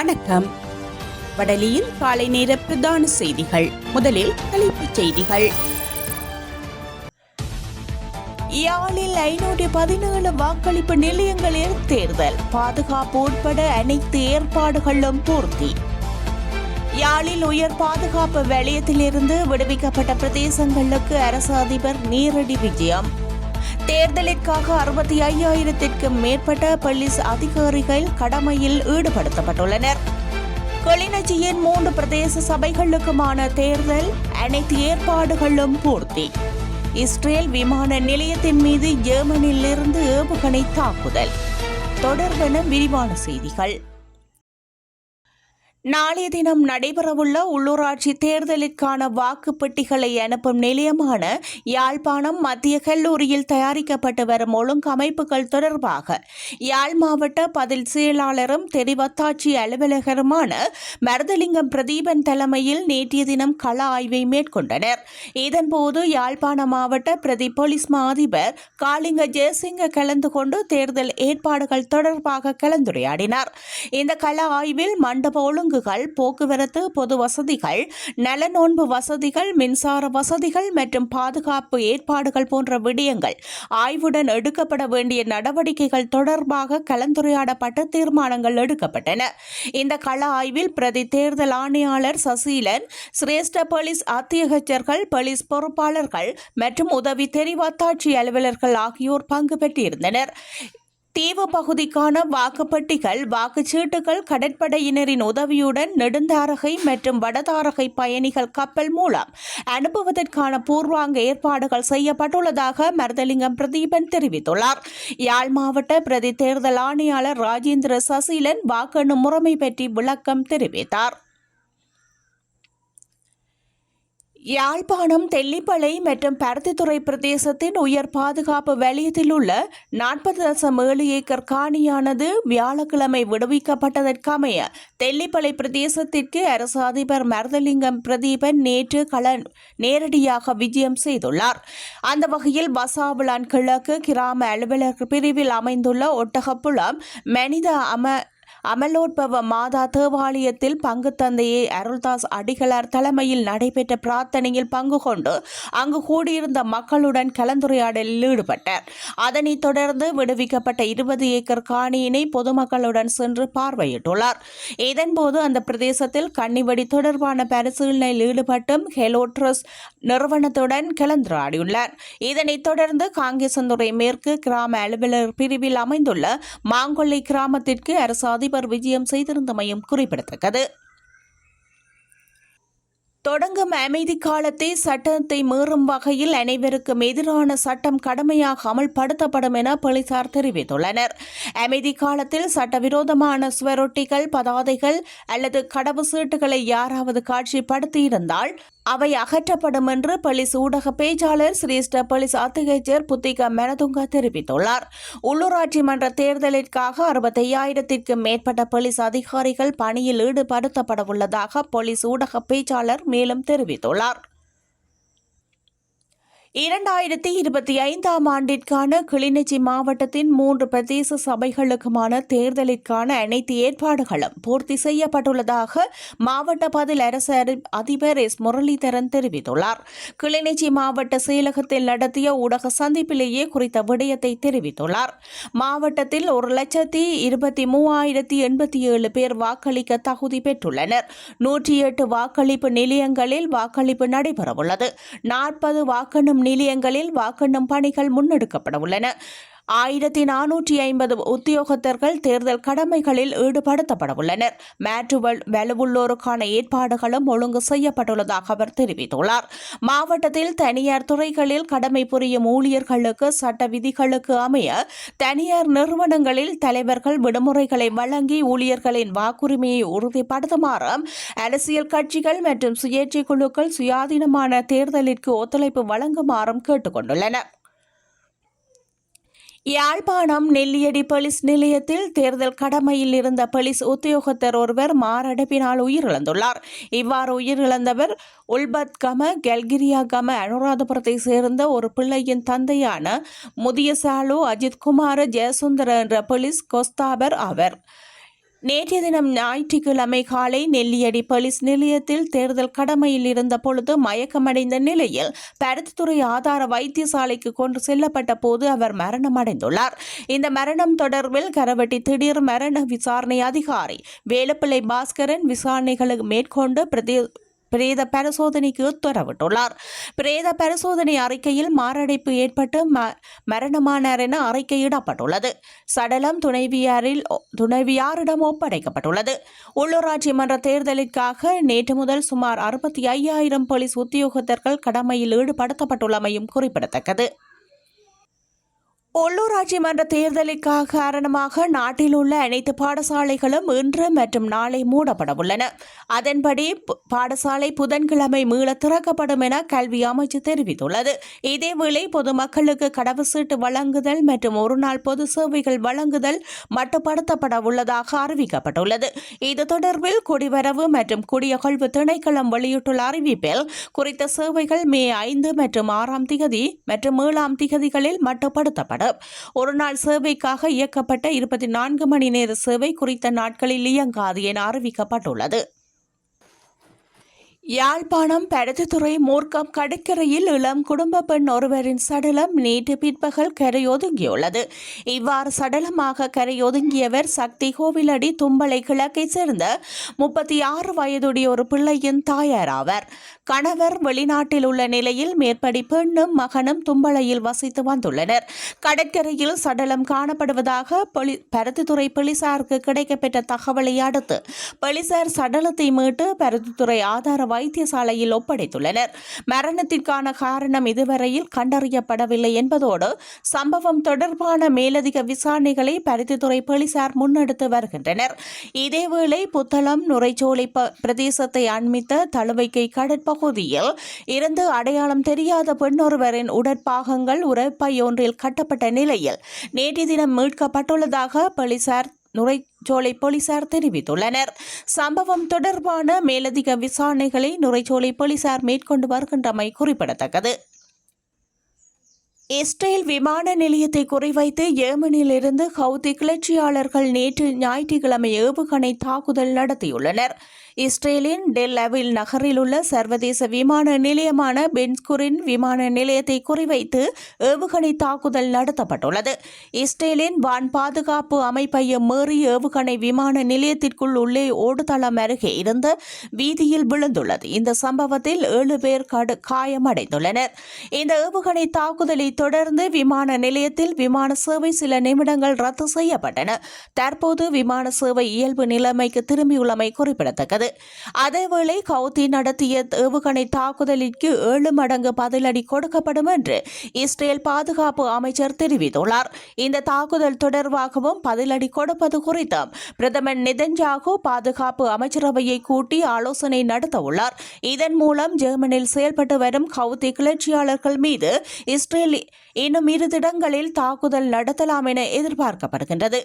வணக்கம். வடலியில் காலை நேர பிரதான செய்திகள். முதலில் தலைப்புச் செய்திகள். யாழில் ஐநூற்றி பதினேழு வாக்களிப்பு நிலையங்களில் தேர்தல். பாதுகாப்பு உட்பட அனைத்து ஏற்பாடுகளும் பூர்த்தி. யாழில் உயர் பாதுகாப்பு வலயத்திலிருந்து விடுவிக்கப்பட்ட பிரதேசங்களுக்கு அரசு அதிபர் நேரடி விஜயம். தேர்தலிற்காக அறுபத்தி ஐயாயிரத்திற்கும் மேற்பட்ட போலீஸ் அதிகாரிகள் கடமையில் ஈடுபடுத்தப்பட்டுள்ளனர். கிளிநொச்சியின் மூன்று பிரதேச சபைகளுக்குமான தேர்தல் அனைத்து ஏற்பாடுகளும் பூர்த்தி. இஸ்ரேல் விமான நிலையத்தின் மீது ஜெர்மனியிலிருந்து ஏவுகணை தாக்குதல். தொடர்பென விரிவான செய்திகள். நாளைய தினம் நடைபெறவுள்ள உள்ளூராட்சி தேர்தலுக்கான வாக்குப்பெட்டிகளை அனுப்பும் நிலையமான யாழ்ப்பாணம் மத்திய கல்லூரியில் தயாரிக்கப்பட்டு வரும் ஒழுங்கமைப்புகள் தொடர்பாக யாழ் மாவட்ட பதில் செயலாளரும் தெரிவத்தாட்சி அலுவலகருமான மருதலிங்கம் பிரதீபன் தலைமையில் நேற்றைய தினம் கள ஆய்வை மேற்கொண்டனர். இதன்போது யாழ்ப்பாண மாவட்ட பிரதி போலீஸ் மா அதிபர் காளிங்க ஜெயசிங்க கலந்து கொண்டு தேர்தல் ஏற்பாடுகள் தொடர்பாக கலந்துரையாடினார். இந்த கள ஆய்வில் மண்டப ஒழுங்குகள் போக்குவரத்து பொது வசதிகள் நலநோன்பு வசதிகள் மின்சார வசதிகள் மற்றும் பாதுகாப்பு ஏற்பாடுகள் போன்ற விடயங்கள் ஆய்வுடன் எடுக்கப்பட வேண்டிய நடவடிக்கைகள் தொடர்பாக கலந்துரையாடப்பட்ட தீர்மானங்கள் எடுக்கப்பட்டன. இந்த கள ஆய்வில் பிரதி தேர்தல் ஆணையாளர் சசீலன் சிரேஷ்ட போலீஸ் அத்தியகச்சர்கள் போலீஸ் பொறுப்பாளர்கள் மற்றும் உதவி தெரிவத்தாட்சி அலுவலர்கள் ஆகியோர் பங்கு பெற்றிருந்தனர். தீவு பகுதிக்கான வாக்குப்பட்டிகள் வாக்குச்சீட்டுகள் கடற்படையினரின் உதவியுடன் நெடுந்தாரகை மற்றும் வடதாரகை பயணிகள் கப்பல் மூலம் அனுப்புவதற்கான பூர்வாங்க ஏற்பாடுகள் செய்யப்பட்டுள்ளதாக மருதலிங்கம் பிரதீபன் தெரிவித்துள்ளார். யாழ் மாவட்ட பிரதி தேர்தல் ஆணையாளர் ராஜேந்திர சசீலன் வாக்கெண்ணும் முறைமை பற்றி விளக்கம் தெரிவித்தார். யாழ்ப்பாணம் தெல்லிப்பளை மற்றும் பருத்தித்துறை பிரதேசத்தின் உயர் பாதுகாப்பு வலயத்தில் உள்ள நாற்பது தசம் ஏழு ஏக்கர் காணியானது வியாழக்கிழமை விடுவிக்கப்பட்டதற்கமைய தெல்லிப்பளை பிரதேசத்திற்கு அரசு அதிபர் மருதலிங்கம் பிரதீபன் நேற்று கள நேரடியாக விஜயம் செய்துள்ளார். அந்த வகையில் பசாபுலான் கிழக்கு கிராம அலுவலர் பிரிவில் அமைந்துள்ள ஒட்டகப்புலம் மனித அம அமலோற்பவ மாதா தேவாலயத்தில் பங்கு தந்தையை அருள்தாஸ் அடிகளார் தலைமையில் நடைபெற்ற பிரார்த்தனையில் பங்கு கொண்டு அங்கு கூடியிருந்த மக்களுடன் கலந்துரையாடலில் ஈடுபட்டார். அதனைத் தொடர்ந்து விடுவிக்கப்பட்ட இருபது ஏக்கர் காணியினை பொதுமக்களுடன் சென்று பார்வையிட்டுள்ளார். இதன்போது அந்த பிரதேசத்தில் கன்னிவெடி தொடர்பான பரிசீலனையில் ஈடுபட்டும் ஹெலோட்ரஸ் நிறுவனத்துடன் கலந்துரையாடியுள்ளார். இதனைத் தொடர்ந்து காங்கேசந்துறை மேற்கு கிராம அலுவலர் பிரிவில் அமைந்துள்ள மாங்கொல்லை கிராமத்திற்கு அரசு அதிபர் விஜயம் செய்திருந்தமையும் குறிப்பிடத்தக்கது. தொடங்கும் அமைதி காலத்தை சட்டத்தை மீறும் வகையில் அனைவருக்கும் எதிரான சட்டம் கடுமையாக அமல்படுத்தப்படும் என போலீசார் தெரிவித்துள்ளனர். அமைதி காலத்தில் சட்டவிரோதமான சுவரொட்டிகள் பதாதைகள் அல்லது கடவு சீட்டுகளை யாராவது காட்சிப்படுத்தியிருந்தால் அவை அகற்றப்படும் என்று போலீஸ் ஊடக பேச்சாளர் சிரேஷ்ட போலீஸ் அத்திகைச்சர் புத்திக மெனதுங்கா தெரிவித்துள்ளார். உள்ளூராட்சி மன்ற தேர்தலிற்காக அறுபத்தையாயிரத்திற்கும் மேற்பட்ட போலீஸ் அதிகாரிகள் பணியில் ஈடுபடுத்தப்பட உள்ளதாக போலீஸ் ஊடக பேச்சாளர் மேலும் தெரிவித்துள்ளார். இரண்டாயிரத்தி இருபத்தி ஐந்தாம் ஆண்டிற்கான கிளிநொச்சி மாவட்டத்தின் மூன்று பிரதேச சபைகளுக்குமான தேர்தலிற்கான அனைத்து ஏற்பாடுகளும் பூர்த்தி செய்யப்பட்டுள்ளதாக மாவட்ட பதில் அரசு அதிபர் எஸ் முரளிதரன் தெரிவித்துள்ளார். கிளிநொச்சி மாவட்ட செயலகத்தில் நடத்திய ஊடக சந்திப்பிலேயே குறித்த விடயத்தை தெரிவித்துள்ளார். மாவட்டத்தில் ஒரு லட்சத்தி இருபத்தி மூவாயிரத்தி எண்பத்தி ஏழு பேர் வாக்களிக்க தகுதி பெற்றுள்ளனர். நூற்றி எட்டு வாக்களிப்பு நிலையங்களில் வாக்களிப்பு நடைபெறவுள்ளது. நாற்பது வாக்கெண்ணும் நிலையங்களில் வாக்கெண்ணும் பணிகள் முன்னெடுக்கப்பட உள்ளன. ஆயிரத்தி நானூற்றி ஐம்பது உத்தியோகத்தர்கள் தேர்தல் கடமைகளில் ஈடுபடுத்தப்பட உள்ளனர் மேற்று வலுவுள்ளோருக்கான ஏற்பாடுகளும் ஒழுங்கு செய்யப்பட்டுள்ளதாக அவர் தெரிவித்துள்ளார். மாவட்டத்தில் தனியார் துறைகளில் கடமை புரியும் ஊழியர்களுக்கு சட்ட விதிகளுக்கு அமைய தனியார் நிறுவனங்களில் தலைவர்கள் விடுமுறைகளை வழங்கி ஊழியர்களின் வாக்குரிமையை உறுதிப்படுத்துமாறு அரசியல் கட்சிகள் மற்றும் சுயேட்சை குழுக்கள் சுயாதீனமான தேர்தலிற்கு ஒத்துழைப்பு வழங்குமாறும் கேட்டுக்கொண்டுள்ளன யாழ்ப்பாணம் நெல்லியடி போலீஸ் நிலையத்தில் தேர்தல் கடமையில் இருந்த போலீஸ் உத்தியோகத்தர் ஒருவர் மாரடைப்பினால் உயிரிழந்துள்ளார். இவ்வாறு உயிரிழந்தவர் உல்பத் கம கல்கிரியா கம அனுராதபுரத்தை சேர்ந்த ஒரு பிள்ளையின் தந்தையான முதிய அஜித்குமார் ஜெயசுந்தர் என்ற போலீஸ் கொஸ்தாபர் ஆவர். நேற்றைய தினம் ஞாயிற்றுக்கிழமை காலை நெல்லியடி போலீஸ் நிலையத்தில் தேர்தல் கடமையில் இருந்த பொழுது மயக்கமடைந்த நிலையில் பருத்தித்துறை ஆதார வைத்தியசாலைக்கு கொண்டு செல்லப்பட்ட போது அவர் மரணமடைந்துள்ளார். இந்த மரணம் தொடர்பில் கரவட்டி திடீர் மரண விசாரணை அதிகாரி வேலுப்பிள்ளை பாஸ்கரன் விசாரணைகளை மேற்கொண்டு பிரதி பிரேத பரிசோதனைக்கு உத்தரவிட்டுள்ளார். பிரேத பரிசோதனை அறிக்கையில் மாரடைப்பு ஏற்பட்டு ம மரணமானார் என அறிக்கையிடப்பட்டுள்ளது. சடலம் துணைவியாரில் துணைவியாரிடம் ஒப்படைக்கப்பட்டுள்ளது. உள்ளூராட்சி மன்ற தேர்தலுக்காக நேற்று முதல் சுமார் அறுபத்தி ஐயாயிரம் போலீஸ் உத்தியோகத்தர்கள் கடமையில் ஈடுபடுத்தப்பட்டுள்ளமையும் குறிப்பிடத்தக்கது. உள்ளூராட்சி மன்ற தேர்தலுக்காக காரணமாக நாட்டில் உள்ள அனைத்து பாடசாலைகளும் இன்று மற்றும் நாளை மூடப்பட உள்ளன. அதன்படி பாடசாலை புதன்கிழமை மீள திறக்கப்படும் என கல்வி அமைச்சு தெரிவித்துள்ளது. இதேவேளை பொதுமக்களுக்கு கடவுசீட்டு வழங்குதல் மற்றும் ஒருநாள் பொது சேவைகள் வழங்குதல் மட்டுப்படுத்தப்பட உள்ளதாக அறிவிக்கப்பட்டுள்ளது. இது தொடர்பில் குடிவரவு மற்றும் குடியகழ்வு திணைக்களம் வெளியிட்டுள்ள அறிவிப்பில் குறித்த சேவைகள் மே ஐந்து மற்றும் ஆறாம் திகதி மற்றும் ஏழாம் திகதிகளில் மட்டுப்படுத்தப்படும் ஒரு நாள் சேவைக்காக இயக்கப்பட்ட இருபத்தி நான்கு மணி நேர சேவை குறித்த நாட்களில் இயங்காது என அறிவிக்கப்பட்டுள்ளது. யாழ்ப்பாணம் பருத்தித்துறை மூர்க்கம் கடற்கரையில் இளம் குடும்ப பெண் ஒருவரின் சடலம் நேற்று பிற்பகல் கரையொதுங்கியுள்ளது. இவ்வாறு சடலமாக கரையொதுங்கியவர் சக்தி கோவிலடி தும்பளை கிழக்கைச் சேர்ந்த முப்பத்தி ஆறு வயதுடைய ஒரு பிள்ளையின் தாயார் ஆவர். கணவர் வெளிநாட்டில் உள்ள நிலையில் மேற்படி பெண்ணும் மகனும் தும்பளையில் வசித்து வந்துள்ளனர். கடற்கரையில் சடலம் காணப்படுவதாக பொலி பருத்தித்துறை போலீசாருக்கு கிடைக்கப்பெற்ற தகவலை அடுத்து போலீசார் சடலத்தை மீட்டு பருத்தித்துறை ஆதார வைத்தியசாலையில் ஒப்படைத்துள்ளனர். மரணத்திற்கான காரணம் இதுவரையில் கண்டறியப்படவில்லை என்பதோடு சம்பவம் தொடர்பான மேலதிக விசாரணைகளை பருத்தித்துறை போலீசார் முன்னெடுத்து வருகின்றனர். இதேவேளை புத்தளம் நுரைச்சோலை ப- பிரதேசத்தை அண்மித்த தழுவைக்கை கடற்பகுதியில் இருந்து அடையாளம் தெரியாத பெண்ணொருவரின் உடற்பாகங்கள் உரைப்பை ஒன்றில் கட்டப்பட்ட நிலையில் நேற்று தினம் மீட்கப்பட்டுள்ளதாக போலீசார் நுரைச்சோலை போலீசார் தெரிவித்துள்ளனர். சம்பவம் தொடர்பான மேலதிக விசாரணைகளை நுரைச்சோலை போலீசார் மேற்கொண்டு வருகின்றமை குறிப்பிடத்தக்கது. இஸ்ரேல் விமான நிலையத்தை குறிவைத்து ஏமனிலிருந்து ஹவுதி கிளர்ச்சியாளர்கள் நேற்று ஞாயிற்றுக்கிழமை ஏவுகணை தாக்குதல் நடத்தியுள்ளனர். இஸ்ரேலின் டெல் அவில் நகரில் உள்ள சர்வதேச விமான நிலையமான பென்ஸ்குரின் விமான நிலையத்தை குறிவைத்து ஏவுகணை தாக்குதல் நடத்தப்பட்டுள்ளது. இஸ்ரேலின் வான் பாதுகாப்பு அமைப்பையும் மீறி ஏவுகணை விமான நிலையத்திற்குள் உள்ளே ஓடுதளம் அருகே இருந்த வீதியில் விழுந்துள்ளது. இந்த சம்பவத்தில் ஏழு பேர் காயமடைந்துள்ளனர். இந்த ஏவுகணை தாக்குதலை தொடர்ந்து விமான நிலையத்தில் விமான சேவை சில நிமிடங்கள் ரத்து செய்யப்பட்டன. தற்போது விமான சேவை இயல்பு நிலைமைக்கு திரும்பியுள்ளமை குறிப்பிடத்தக்கது. அதேவேளை கவுதி நடத்திய ஏவுகணை தாக்குதலிற்கு ஏழு மடங்கு பதிலடி கொடுக்கப்படும் என்று இஸ்ரேல் பாதுகாப்பு அமைச்சர் தெரிவித்துள்ளார். இந்த தாக்குதல் தொடர்பாகவும் பதிலடி கொடுப்பது குறித்தும் பிரதமர் நிதன்ஜாகு பாதுகாப்பு அமைச்சரவையை கூட்டி ஆலோசனை நடத்தவுள்ளார். இதன் மூலம் ஜெர்மனியில் செயல்பட்டு வரும் கவுதி கிளர்ச்சியாளர்கள் மீது இஸ்ரேல் இன்னும் இரு திடங்களில் தாக்குதல் நடத்தலாம் என எதிர்பார்க்கப்படுகின்றது.